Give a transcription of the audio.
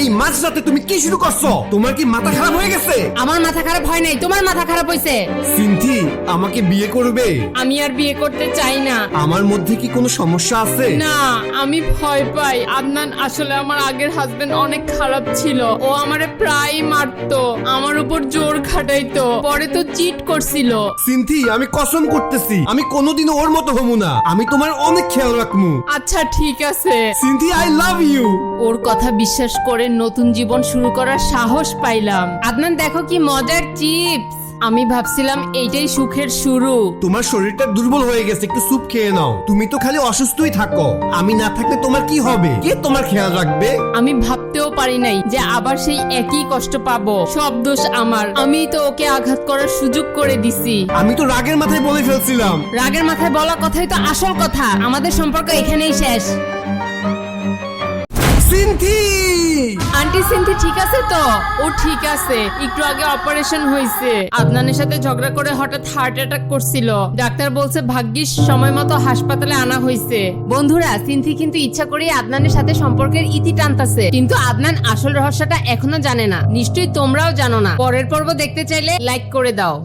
এই মাঝরাতে তুমি কি শুরু করছ? তোমার কি মাথা খারাপ হয়ে গেছে? আমার মাথা খারাপ হয় নাই তোমার মাথা খারাপ হয়েছে সিনথি আমাকে বিয়ে করবে? আমি আর বিয়ে করতে চাই না। আমার মধ্যে কি কোনো সমস্যা আছে? না আমি ভয় পাই। আদনান আসলে আমার আগের হাজবেন্ড অনেক খারাপ ছিল। ও আমারে প্রায় মারতো আমার উপর জোর খাটাইতো। পরে তো চিট করছিল। সিনথি আমি কসম করতেছি। আমি কোনোদিনও ওর মতো হব না। আমি তোমার অনেক খেয়াল রাখব আচ্ছা ঠিক আছে। সিনথি আই লাভ ইউ ওর কথা বিশ্বাস করে নতুন জীবন শুরু করার সাহস পাইলাম। আদনান দেখো কি মজার চিপস। আমি ভাবছিলাম এইটাই সুখের শুরু। তোমার শরীরটা দুর্বল হয়ে গেছে একটু স্যুপ খেয়ে নাও। তুমি তো খালি অসুস্থই থাকো। আমি না থাকলে তোমার কি হবে? কে তোমার খেয়াল রাখবে? আমি ভাবতেও পারি নাই যে আবার সেই একই কষ্ট পাবো। সব দোষ আমার। আমি তো ওকে আঘাত করার সুযোগ করে দিছি। আমি তো রাগের মাথায় বলে ফেলছিলাম। রাগের মাথায় বলা কথাই তো আসল কথা। আমাদের সম্পর্ক এখানেই শেষ। সিনথি! আন্টি ঠিক আছে তো? ও ঠিক আছে। একটু আগে অপারেশন হয়েছে আদনানের সাথে ঝগড়া করে হঠাৎ হার্ট অ্যাটাক করছিল। ডাক্তার বলছে, ভাগ্যিস, সময় মতো হাসপাতালে আনা হয়েছে বন্ধুরা, সিনথি কিন্তু ইচ্ছা করে আদনানের সাথে সম্পর্কের ইতি টানতাছে। কিন্তু আদনান আসল রহস্যটা এখনও জানে না। নিশ্চয়ই তোমরাও জানো না। পরের পর্ব দেখতে চাইলে লাইক করে দাও।